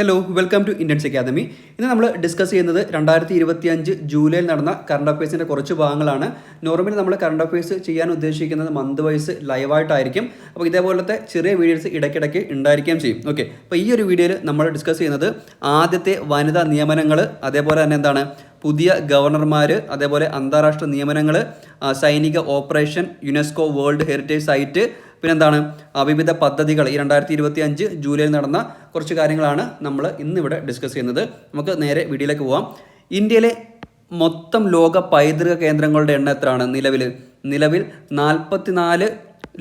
Hello welcome to Indians academy ഇന്ന് നമ്മൾ discuss ചെയ്യുന്നത് രണ്ടായിരത്തി ഇരുപത്തി അഞ്ച് ജൂലൈയിൽ നടന്ന കറണ്ട് അഫയേഴ്സിന്റെ കുറച്ച് ഭാഗങ്ങളാണ്. നോർമലി നമ്മൾ കറണ്ട് അഫയേഴ്സ് ചെയ്യാൻ ഉദ്ദേശിക്കുന്നത് മന്ത് വൈസ് ലൈവായിട്ടായിരിക്കും അപ്പോൾ ഇതേപോലത്തെ ചെറിയ വീഡിയോസ് ഇടയ്ക്കിടയ്ക്ക് ഉണ്ടായിരിക്കുകയും ചെയ്യും. ഓക്കെ അപ്പോൾ ഈ ഒരു വീഡിയോയിൽ നമ്മൾ ഡിസ്കസ് ചെയ്യുന്നത് ആദ്യത്തെ വനിതാ നിയമനങ്ങൾ അതേപോലെ തന്നെ എന്താണ്? പുതിയ ഗവർണർമാർ അതേപോലെ അന്താരാഷ്ട്ര നിയമനങ്ങൾ സൈനിക operation UNESCO world heritage site പിന്നെന്താണ്? വിവിധ പദ്ധതികൾ ഈ രണ്ടായിരത്തി ഇരുപത്തി അഞ്ച് ജൂലൈയിൽ നടന്ന കുറച്ച് കാര്യങ്ങളാണ് നമ്മൾ ഇന്നിവിടെ ഡിസ്കസ് ചെയ്യുന്നത്. നമുക്ക് നേരെ വീഡിയോയിലേക്ക് പോവാം. ഇന്ത്യയിലെ മൊത്തം ലോക പൈതൃക കേന്ദ്രങ്ങളുടെ എണ്ണം എത്രയാണ് നിലവിൽ? നിലവിൽ നാൽപ്പത്തിനാല്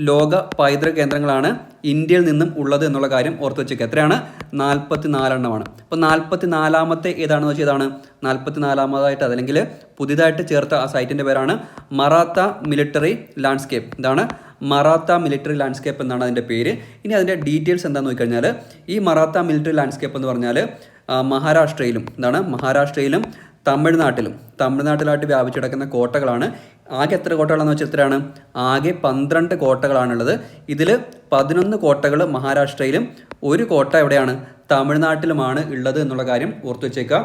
ലോക പൈതൃക കേന്ദ്രങ്ങളാണ് ഇന്ത്യയിൽ നിന്നും ഉള്ളത് എന്നുള്ള കാര്യം ഓർത്ത് വെച്ചേക്കുക എത്രയാണ്? നാൽപ്പത്തി നാലെണ്ണമാണ് അപ്പോൾ നാൽപ്പത്തി നാലാമത്തെ ഏതാണെന്ന് വെച്ചാൽ ഇതാണ് നാൽപ്പത്തി നാലാമതായിട്ട് അതല്ലെങ്കിൽ പുതിയതായിട്ട് ചേർത്ത ആ സൈറ്റിന്റെ പേരാണ് മറാത്ത മിലിറ്ററി ലാൻഡ്സ്കേപ്പ് ഇതാണ് മറാത്ത മിലിറ്ററി ലാൻഡ്സ്കേപ്പ് എന്നാണ് അതിന്റെ പേര്. ഇനി അതിന്റെ ഡീറ്റെയിൽസ് എന്താണെന്ന് നോക്കിക്കഴിഞ്ഞാൽ ഈ മറാത്ത മിലിറ്ററി ലാൻഡ്സ്കേപ്പ് എന്ന് പറഞ്ഞാൽ മഹാരാഷ്ട്രയിലും എന്താണ്? മഹാരാഷ്ട്രയിലും തമിഴ്നാട്ടിലും. തമിഴ്നാട്ടിലായിട്ട് വ്യാപിച്ചു കിടക്കുന്ന കോട്ടകളാണ്. ആകെ എത്ര കോട്ടകളാണെന്ന് വെച്ചാൽ എത്രയാണ്? ആകെ പന്ത്രണ്ട് കോട്ടകളാണുള്ളത്. ഇതിൽ പതിനൊന്ന് കോട്ടകൾ മഹാരാഷ്ട്രയിലും ഒരു കോട്ട എവിടെയാണ്? തമിഴ്നാട്ടിലുമാണ് ഉള്ളത് എന്നുള്ള കാര്യം ഓർത്തു വെച്ചേക്കുക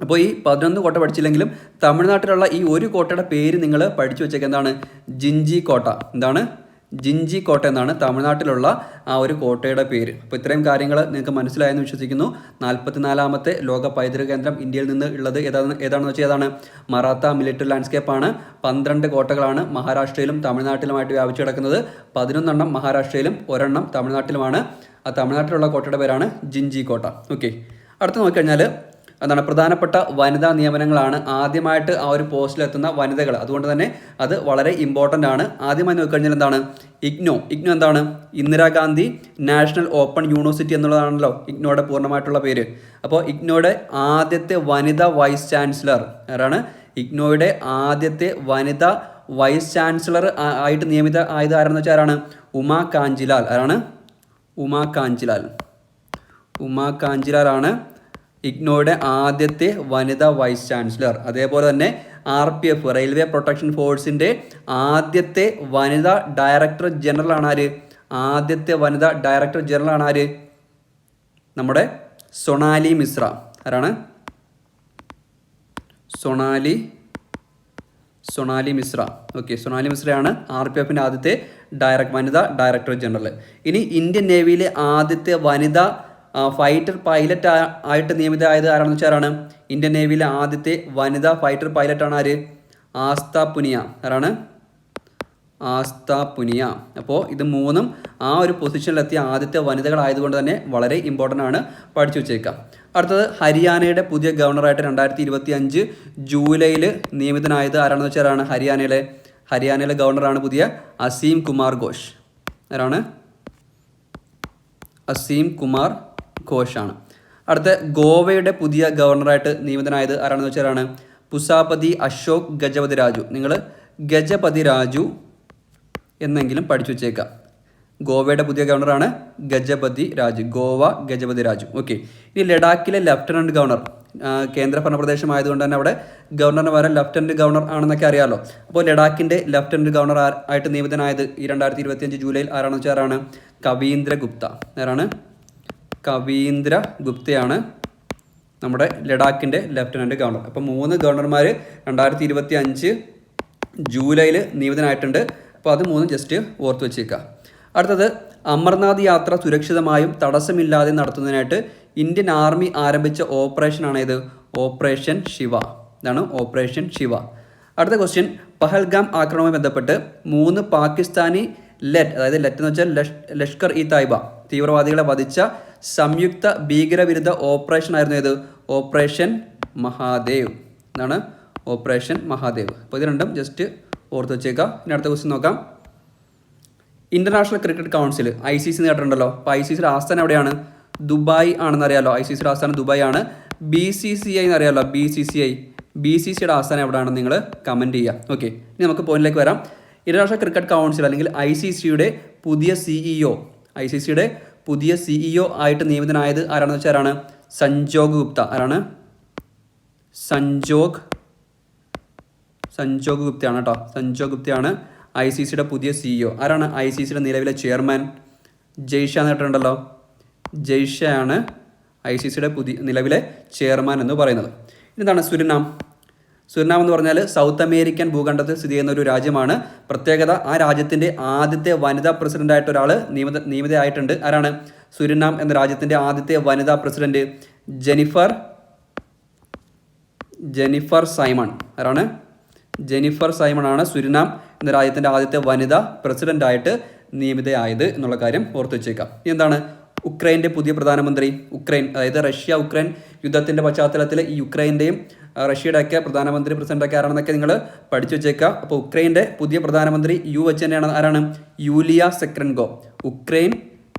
അപ്പോൾ ഈ പതിനൊന്ന് കോട്ട പഠിച്ചില്ലെങ്കിലും തമിഴ്നാട്ടിലുള്ള ഈ ഒരു കോട്ടയുടെ പേര് നിങ്ങൾ പഠിച്ചു വെച്ചേക്കുക എന്താണ്? ജിഞ്ചി കോട്ട. എന്താണ്? ജിഞ്ചി കോട്ട എന്നാണ് തമിഴ്നാട്ടിലുള്ള ആ ഒരു കോട്ടയുടെ പേര്. അപ്പോൾ ഇത്രയും കാര്യങ്ങൾ നിങ്ങൾക്ക് മനസ്സിലായെന്ന് വിശ്വസിക്കുന്നു. നാൽപ്പത്തിനാലാമത്തെ ലോക പൈതൃക കേന്ദ്രം ഇന്ത്യയിൽ നിന്ന് ഉള്ളത് ഏതാണ് ഏതാണെന്ന് വെച്ചാൽ ഏതാണ്? മറാത്ത മിലിറ്ററി ലാൻഡ്സ്കേപ്പ് ആണ്. പന്ത്രണ്ട് കോട്ടകളാണ് മഹാരാഷ്ട്രയിലും തമിഴ്നാട്ടിലുമായിട്ട് വ്യാപിച്ചു കിടക്കുന്നത്. പതിനൊന്നെണ്ണം മഹാരാഷ്ട്രയിലും ഒരെണ്ണം തമിഴ്നാട്ടിലുമാണ്. ആ തമിഴ്നാട്ടിലുള്ള കോട്ടയുടെ പേരാണ് ജിഞ്ചി കോട്ട. ഓക്കെ. അടുത്ത് നോക്കിക്കഴിഞ്ഞാൽ എന്താണ് പ്രധാനപ്പെട്ട വനിതാ നിയമനങ്ങളാണ് ആദ്യമായിട്ട് ആ ഒരു പോസ്റ്റിലെത്തുന്ന വനിതകൾ. അതുകൊണ്ട് തന്നെ അത് വളരെ ഇമ്പോർട്ടന്റ് ആണ്. ആദ്യമായി നോക്കിക്കഴിഞ്ഞാൽ എന്താണ്? ഇഗ്നോ. ഇഗ്നോ എന്താണ്? ഇന്ദിരാഗാന്ധി നാഷണൽ ഓപ്പൺ യൂണിവേഴ്സിറ്റി എന്നുള്ളതാണല്ലോ ഇഗ്നോയുടെ പൂർണമായിട്ടുള്ള പേര്. അപ്പോൾ ഇഗ്നോയുടെ ആദ്യത്തെ വനിതാ വൈസ് ചാൻസലർ ആരാണ്? ഇഗ്നോയുടെ ആദ്യത്തെ വനിതാ വൈസ് ചാൻസലർ ആയിട്ട് നിയമിത ആയത് ആരെന്ന് വെച്ചാൽ ആരാണ്? ഉമാ കാഞ്ചിലാൽ. ആരാണ്? ഉമാ കാഞ്ചിലാൽ. ഉമാ കാഞ്ചിലാലാണ് ഇഗ്നോയുടെ ആദ്യത്തെ വനിതാ വൈസ് ചാൻസലർ. അതേപോലെ തന്നെ R P F railway protection ഫോഴ്സിന്റെ ആദ്യത്തെ വനിതാ ഡയറക്ടർ ജനറൽ ആണ് ആര്? ആദ്യത്തെ വനിതാ ഡയറക്ടർ ജനറൽ ആണ് ആര്? നമ്മുടെ സൊണാലി മിശ്ര. ആരാണ്? സൊണാലി സൊണാലി മിശ്ര. ഓക്കെ സൊണാലി മിശ്രയാണ് ആർ പി എഫിന്റെ ആദ്യത്തെ ഡയറക്ട് വനിതാ ഡയറക്ടർ ജനറൽ ഇനി ഇന്ത്യൻ നേവിയിലെ ആദ്യത്തെ വനിതാ ഫൈറ്റർ പൈലറ്റ് ആയിട്ട് നിയമിതമായത് ആരാണെന്ന് വെച്ചാൽ ആരാണ്? ഇന്ത്യൻ നേവിയിലെ ആദ്യത്തെ വനിതാ ഫൈറ്റർ പൈലറ്റാണ് ആര്? ആസ്ത പുനിയ. ആരാണ്? ആസ്ത പുനിയ. അപ്പോൾ ഇത് മൂന്നും ആ ഒരു പൊസിഷനിലെത്തിയ ആദ്യത്തെ വനിതകളായതുകൊണ്ട് തന്നെ വളരെ ഇമ്പോർട്ടന്റ് ആണ് പഠിച്ചു വെച്ചേക്കാം. അടുത്തത് ഹരിയാനയുടെ പുതിയ ഗവർണറായിട്ട് രണ്ടായിരത്തി ഇരുപത്തി അഞ്ച് ജൂലൈയിൽ നിയമിതനായത് ആരാണെന്ന് വെച്ചാൽ ആരാണ്? ഹരിയാനയിലെ ഹരിയാനയിലെ ഗവർണറാണ് പുതിയ അസീം കുമാർ ഘോഷ്. ആരാണ്? അസീം കുമാർ ഘോഷാണ്. അടുത്ത ഗോവയുടെ പുതിയ ഗവർണറായിട്ട് നിയമിതനായത് ആരാണെന്ന് വെച്ചാലാണ് പുസാപതി അശോക് ഗജപതി രാജു. നിങ്ങൾ ഗജപതി രാജു എന്നെങ്കിലും പഠിച്ചു വെച്ചേക്കാം. ഗോവയുടെ പുതിയ ഗവർണറാണ് ഗജപതി രാജു. ഗോവ ഗജപതി രാജു. ഓക്കെ. ഇനി ലഡാക്കിലെ ലഫ്റ്റനന്റ് ഗവർണർ. കേന്ദ്ര ഭരണപ്രദേശമായതുകൊണ്ട് പ്രദേശമായതുകൊണ്ട് തന്നെ അവിടെ ഗവർണറിന് പകരം ലഫ്റ്റനന്റ് ഗവർണർ ആണെന്നൊക്കെ അറിയാമല്ലോ അപ്പോൾ ലഡാക്കിന്റെ ലഫ്റ്റനന്റ് ഗവർണർ ആയിട്ട് നിയമിതനായത് ഈ രണ്ടായിരത്തി ഇരുപത്തിയഞ്ച് ജൂലൈയിൽ ആരാണെന്ന് വെച്ചാൽ ആരാണ് കവീന്ദ്ര ഗുപ്ത ആരാണ്? കവീന്ദ്ര ഗുപ്തയാണ് നമ്മുടെ ലഡാക്കിന്റെ ലഫ്റ്റനന്റ് ഗവർണർ അപ്പോൾ മൂന്ന് ഗവർണർമാർ രണ്ടായിരത്തി ഇരുപത്തി അഞ്ച് ജൂലൈയിൽ നിയമിതനായിട്ടുണ്ട്. അപ്പോൾ അത് മൂന്നും ജസ്റ്റ് ഓർത്ത് വെച്ചേക്കുക അടുത്തത് അമർനാഥ് യാത്ര സുരക്ഷിതമായും തടസ്സമില്ലാതെ നടത്തുന്നതിനായിട്ട് ഇന്ത്യൻ ആർമി ആരംഭിച്ച ഓപ്പറേഷനാണ് ഇത് ഓപ്പറേഷൻ ശിവ. ഇതാണ് ഓപ്പറേഷൻ ശിവ. അടുത്ത ക്വസ്റ്റ്യൻ പഹൽഗാം ആക്രമണവുമായി ബന്ധപ്പെട്ട് മൂന്ന് പാകിസ്ഥാനി ലെറ്റ് അതായത് ലെറ്റ് എന്ന് വെച്ചാൽ ലഷ് ലഷ്കർ ഇ തായ്ബ തീവ്രവാദികളെ വധിച്ച സംയുക്ത ഭീകരവിരുദ്ധ ഓപ്പറേഷൻ ആയിരുന്നു ഇത് ഓപ്പറേഷൻ മഹാദേവ്. എന്നാണ് ഓപ്പറേഷൻ മഹാദേവ്. അപ്പോൾ ഇത് രണ്ടും ജസ്റ്റ് ഓർത്ത് വെച്ചേക്കാം. ഇനി അടുത്ത ക്വസ്റ്റ്യൻ നോക്കാം. International cricket council I C C നേട്ടമുണ്ടല്ലോ അപ്പോൾ ഐ സി സിയുടെ ആസ്ഥാനം എവിടെയാണ്? ദുബായ് ആണെന്ന് അറിയാലോ ഐ സി സിയുടെ ആസ്ഥാനം ദുബായ് ആണ്. B C C I എന്നറിയാലോ. B C C I B C സിയുടെ ആസ്ഥാനം എവിടെയാണെന്ന് നിങ്ങൾ കമന്റ് ചെയ്യുക ഓക്കെ ഇനി നമുക്ക് പോയിന്റിലേക്ക് വരാം. ഇന്റർനാഷണൽ ക്രിക്കറ്റ് കൗൺസിൽ അല്ലെങ്കിൽ ഐ സി സിയുടെ പുതിയ സിഇഒ ഐ സി സിയുടെ പുതിയ സിഇഒ ആയിട്ട് നിയമിതനായത് ആരാണെന്ന് വെച്ചാൽ ആരാണ് സഞ്ജോഗ് ഗുപ്ത. ആരാണ്? സഞ്ജോഗ്. സഞ്ജോഗ് ഗുപ്തയാണ് കേട്ടോ. സഞ്ജോഗ് ഗുപ്തയാണ് ഐ സി സിയുടെ പുതിയ സിഇഒ ആരാണ് ഐ സി സിയുടെ നിലവിലെ ചെയർമാൻ? ജയ്ഷ എന്ന് കേട്ടിട്ടുണ്ടല്ലോ. ജയ്ഷയാണ് ഐ സി സിയുടെ പുതിയ നിലവിലെ ചെയർമാൻ എന്ന് പറയുന്നത്. എന്താണ് സുരിനാം? സുരിനാം എന്ന് പറഞ്ഞാൽ സൗത്ത് അമേരിക്കൻ ഭൂഖണ്ഡത്തിൽ സ്ഥിതി ചെയ്യുന്ന ഒരു രാജ്യമാണ്. പ്രത്യേകത ആ രാജ്യത്തിന്റെ ആദ്യത്തെ വനിതാ പ്രസിഡന്റായിട്ട് ഒരാൾ നിയമിത നിയമിതയായിട്ടുണ്ട്. ആരാണ്? സുരിനാം എന്ന രാജ്യത്തിന്റെ ആദ്യത്തെ വനിതാ പ്രസിഡന്റ് ജെനിഫർ ജെനിഫർ സൈമൺ. ആരാണ്? ജെനിഫർ സൈമൺ ആണ് സുരിനാം എന്ന രാജ്യത്തിന്റെ ആദ്യത്തെ വനിതാ പ്രസിഡന്റായിട്ട് നിയമിതയായത് എന്നുള്ള കാര്യം ഓർത്തു വെച്ചേക്കാം. എന്താണ്? ഉക്രൈന്റെ പുതിയ പ്രധാനമന്ത്രി ഉക്രൈൻ അതായത് റഷ്യ ഉക്രൈൻ യുദ്ധത്തിന്റെ പശ്ചാത്തലത്തിൽ ഈ യുക്രൈന്റെയും റഷ്യയുടെ ഒക്കെ പ്രധാനമന്ത്രി പ്രസിഡന്റൊക്കെ ആരാണെന്നൊക്കെ നിങ്ങൾ പഠിച്ചു വെച്ചേക്കുക അപ്പോൾ ഉക്രൈന്റെ പുതിയ പ്രധാനമന്ത്രി യു എച്ച് തന്നെയാണ് ആരാണ്? യൂലിയ സെക്രൻഗോ ഉക്രൈൻ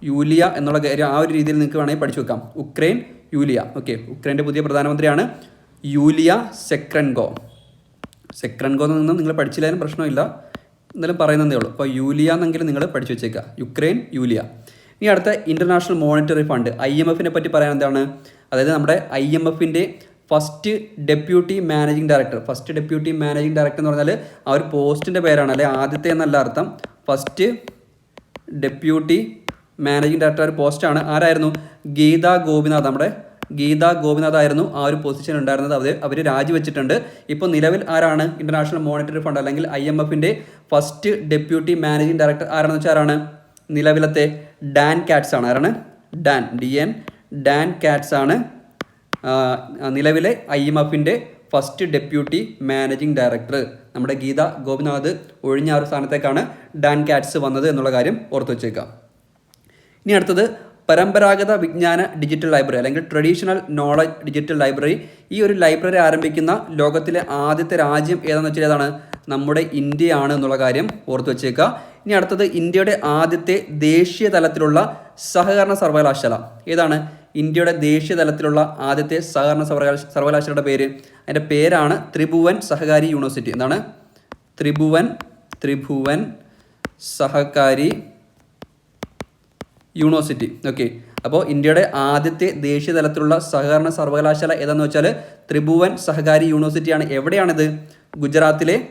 യൂലിയ എന്നുള്ള കാര്യം ആ ഒരു രീതിയിൽ നിങ്ങൾക്ക് വേണമെങ്കിൽ പഠിച്ചു വെക്കാം. Ukraine Yulia. ഓക്കെ ഉക്രൈന്റെ പുതിയ പ്രധാനമന്ത്രിയാണ് യൂലിയ സെക്രൻഗോ സെക്രൻഗോ നിന്ന് നിങ്ങൾ പഠിച്ചില്ലാലും പ്രശ്നമില്ല. എന്നാലും പറയുന്നതേ ഉള്ളൂ. അപ്പോൾ യൂലിയ എന്നെങ്കിലും നിങ്ങൾ പഠിച്ചു വെച്ചേക്കുക യുക്രൈൻ യൂലിയ. ഇനി അടുത്ത international monetary fund I M എഫിനെ പറ്റി പറയാൻ എന്താണ്? അതായത് നമ്മുടെ ഐ എം എഫിന്റെ first deputy managing director. First deputy managing director എന്ന് പറഞ്ഞാൽ ആ ഒരു പോസ്റ്റിന്റെ പേരാണ് അല്ലെ? ആദ്യത്തെ എന്നല്ല അർത്ഥം. ഫസ്റ്റ് ഡെപ്യൂട്ടി മാനേജിംഗ് ഡയറക്ടർ ഒരു പോസ്റ്റാണ്. ആരായിരുന്നു? ഗീത ഗോപിനാഥ്. നമ്മുടെ ഗീത ഗോപിനാഥ് ആയിരുന്നു ആ ഒരു പൊസിഷൻ ഉണ്ടായിരുന്നത്. അവർ അവർ രാജിവെച്ചിട്ടുണ്ട്. ഇപ്പോൾ നിലവിൽ ആരാണ്? ഇന്റർനാഷണൽ മോണിറ്ററി ഫണ്ട് അല്ലെങ്കിൽ ഐ എം എഫിന്റെ ഫസ്റ്റ് ഡെപ്യൂട്ടി മാനേജിംഗ് ഡയറക്ടർ ആരാണെന്ന് വെച്ചാൽ ആരാണ്? നിലവിലത്തെ ഡാൻ കാറ്റ്സ് ആണ്. ആരാണ്? Dan D N Dan Katz ആണ്. നിലവിലെ ഐ എം എഫിന്റെ ഫസ്റ്റ് ഡെപ്യൂട്ടി മാനേജിംഗ് ഡയറക്ടർ നമ്മുടെ ഗീത ഗോപിനാഥ് ഒഴിഞ്ഞ ആ ഒരു സ്ഥാനത്തേക്കാണ് ഡാൻ കാറ്റ്സ് വന്നത് എന്നുള്ള കാര്യം ഓർത്തു വച്ചേക്കാം. ഇനി അടുത്തത് പരമ്പരാഗത വിജ്ഞാന ഡിജിറ്റൽ ലൈബ്രറി അല്ലെങ്കിൽ ട്രഡീഷണൽ നോളജ് ഡിജിറ്റൽ ലൈബ്രറി ഈ ഒരു ലൈബ്രറി ആരംഭിക്കുന്ന ലോകത്തിലെ ആദ്യത്തെ രാജ്യം ഏതാണെന്ന് വെച്ചാൽ ഏതാണ്? നമ്മുടെ ഇന്ത്യയാണ് എന്നുള്ള കാര്യം ഓർത്തു വച്ചേക്കുക ഇനി അടുത്തത് ഇന്ത്യയുടെ ആദ്യത്തെ ദേശീയ തലത്തിലുള്ള സഹകരണ സർവകലാശാല. ഏതാണ്? ഇന്ത്യയുടെ ദേശീയ തലത്തിലുള്ള ആദ്യത്തെ സഹകരണ സർവകലാശ സർവകലാശാലയുടെ പേര്. അതിന്റെ പേരാണ് ത്രിഭുവൻ സഹകാരി യൂണിവേഴ്സിറ്റി. എന്താണ്? ത്രിഭുവൻ ത്രിഭുവൻ സഹകാരി യൂണിവേഴ്സിറ്റി. ഓക്കെ. അപ്പോൾ ഇന്ത്യയുടെ ആദ്യത്തെ ദേശീയ തലത്തിലുള്ള സഹകരണ സർവകലാശാല ഏതാണെന്ന് വെച്ചാൽ ത്രിഭുവൻ സഹകാരി യൂണിവേഴ്സിറ്റിയാണ്. എവിടെയാണിത്? ഗുജറാത്തിലെ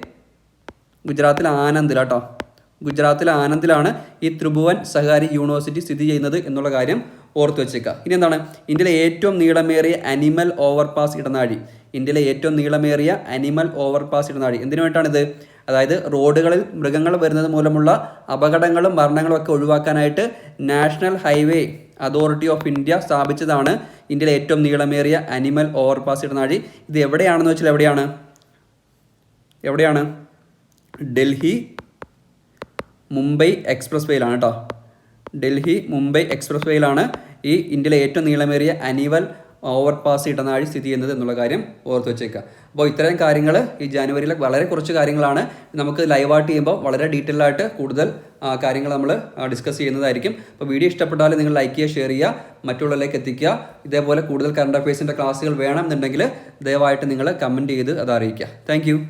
ഗുജറാത്തിലെ ആനന്ദിലാട്ടോ ഗുജറാത്തിലെ ആനന്ദിലാണ് ഈ ത്രിഭുവൻ സഹകാരി യൂണിവേഴ്സിറ്റി സ്ഥിതി ചെയ്യുന്നത് എന്നുള്ള കാര്യം ഓർത്ത് വെച്ചേക്കുക ഇനി എന്താണ്? ഇന്ത്യയിലെ ഏറ്റവും നീളമേറിയ അനിമൽ ഓവർപാസ് ഇടനാഴി ഇന്ത്യയിലെ ഏറ്റവും നീളമേറിയ അനിമൽ ഓവർപാസ് ഇടനാഴി എന്തിനു വേണ്ടിയിട്ടാണിത്? അതായത് റോഡുകളിൽ മൃഗങ്ങൾ വരുന്നത് മൂലമുള്ള അപകടങ്ങളും മരണങ്ങളും ഒക്കെ ഒഴിവാക്കാനായിട്ട് national highway authority of India സ്ഥാപിച്ചതാണ് ഇന്ത്യയിലെ ഏറ്റവും നീളമേറിയ അനിമൽ ഓവർപാസ് ഇടനാഴി ഇത് എവിടെയാണെന്ന് വെച്ചാൽ എവിടെയാണ്? എവിടെയാണ്? ഡൽഹി മുംബൈ എക്സ്പ്രസ് വേയിലാണ് കേട്ടോ. ഡൽഹി മുംബൈ എക്സ്പ്രസ് വേയിലാണ് ഈ ഇന്ത്യയിലെ ഏറ്റവും നീളമേറിയ അനിവൽ ഓവർപാസ് ഇടനാഴി സ്ഥിതി ചെയ്യുന്നത് എന്നുള്ള കാര്യം ഓർത്ത് വെച്ചേക്കുക അപ്പോൾ ഇത്രയും കാര്യങ്ങൾ ഈ ജാനുവരിയിലെ വളരെ കുറച്ച് കാര്യങ്ങളാണ് നമുക്ക് ലൈവായിട്ട് ചെയ്യുമ്പോൾ വളരെ ഡീറ്റെയിൽ ആയിട്ട് കൂടുതൽ കാര്യങ്ങൾ നമ്മൾ ഡിസ്കസ് ചെയ്യുന്നതായിരിക്കും. അപ്പോൾ വീഡിയോ ഇഷ്ടപ്പെട്ടാൽ നിങ്ങൾ ലൈക്ക് ചെയ്യുക ഷെയർ ചെയ്യുക മറ്റുള്ളവരിലേക്ക് എത്തിക്കുക. ഇതേപോലെ കൂടുതൽ കറണ്ട് അഫയേഴ്സിന്റെ ക്ലാസ്സുകൾ വേണമെന്നുണ്ടെങ്കിൽ ദയവായിട്ട് നിങ്ങൾ കമന്റ് ചെയ്ത് അത് അറിയിക്കുക. താങ്ക്